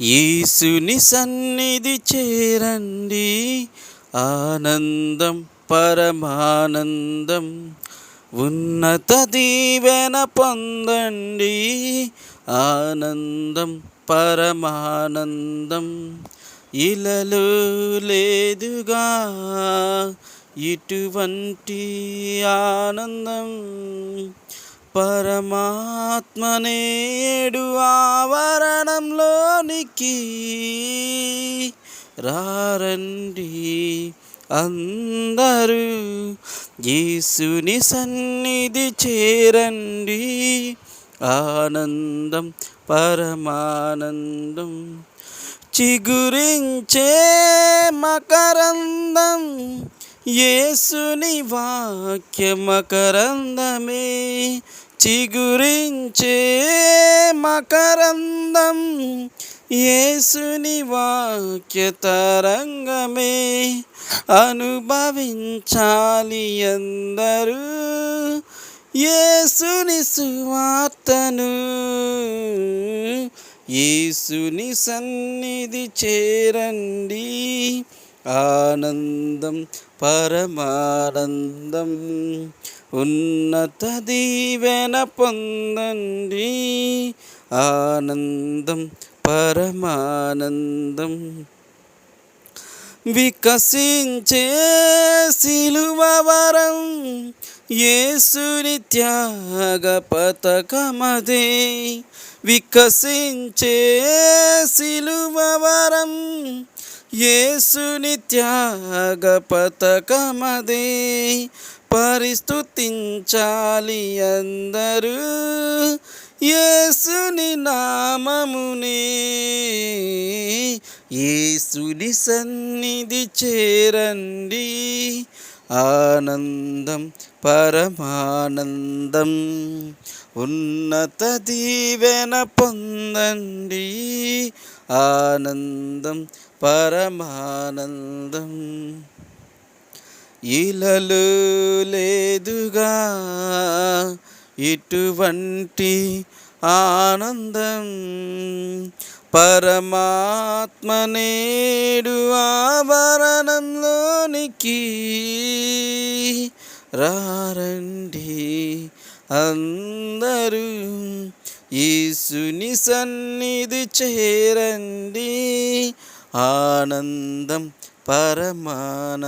యేసుని సన్నిధి చేరండి. ఆనందం పరమానందం. ఉన్నత దీవెన పొందండి. ఆనందం పరమానందం. ఇలలు లేదుగా ఇటువంటి ఆనందం. పరమాత్మనేడు ఆవరణంలోనికి రారండి అందరూ యేసుని సన్నిధి చేరండి. ఆనందం పరమానందం చిగురించే మకరందం యేసుని వాక్య మకరందమే చిగురించే మకరందం యేసుని వాక్య తరంగమే అనుభవించాలి అందరూ. యేసుని సువార్తను యేసుని సన్నిధి చేరండి. ఆనందం పరమానందం ఉన్నత దీవెన పొందండి. ఆనందం పరమానందం. వికసించే సిలువవరం యేసుని త్యాగ పతకమదే వికసించే సిలువవరం యేసుని త్యాగ పతకమదే పరిస్థుతించాలి అందరూ. యేసుని నామమునే. యేసుని సన్నిధి చేరండి. ఆనందం పరమానందం. ఉన్నత దీవెన పొందండి. ఆనందం పరమానందం. ఇలలు లేదుగా ఇటువంటి ఆనందం పరమాత్మనేడు ఆభరణంలోనికి రారండి అందరూ. ఈసుని సన్నిధి చేరండి. ఆనందం పరమానందం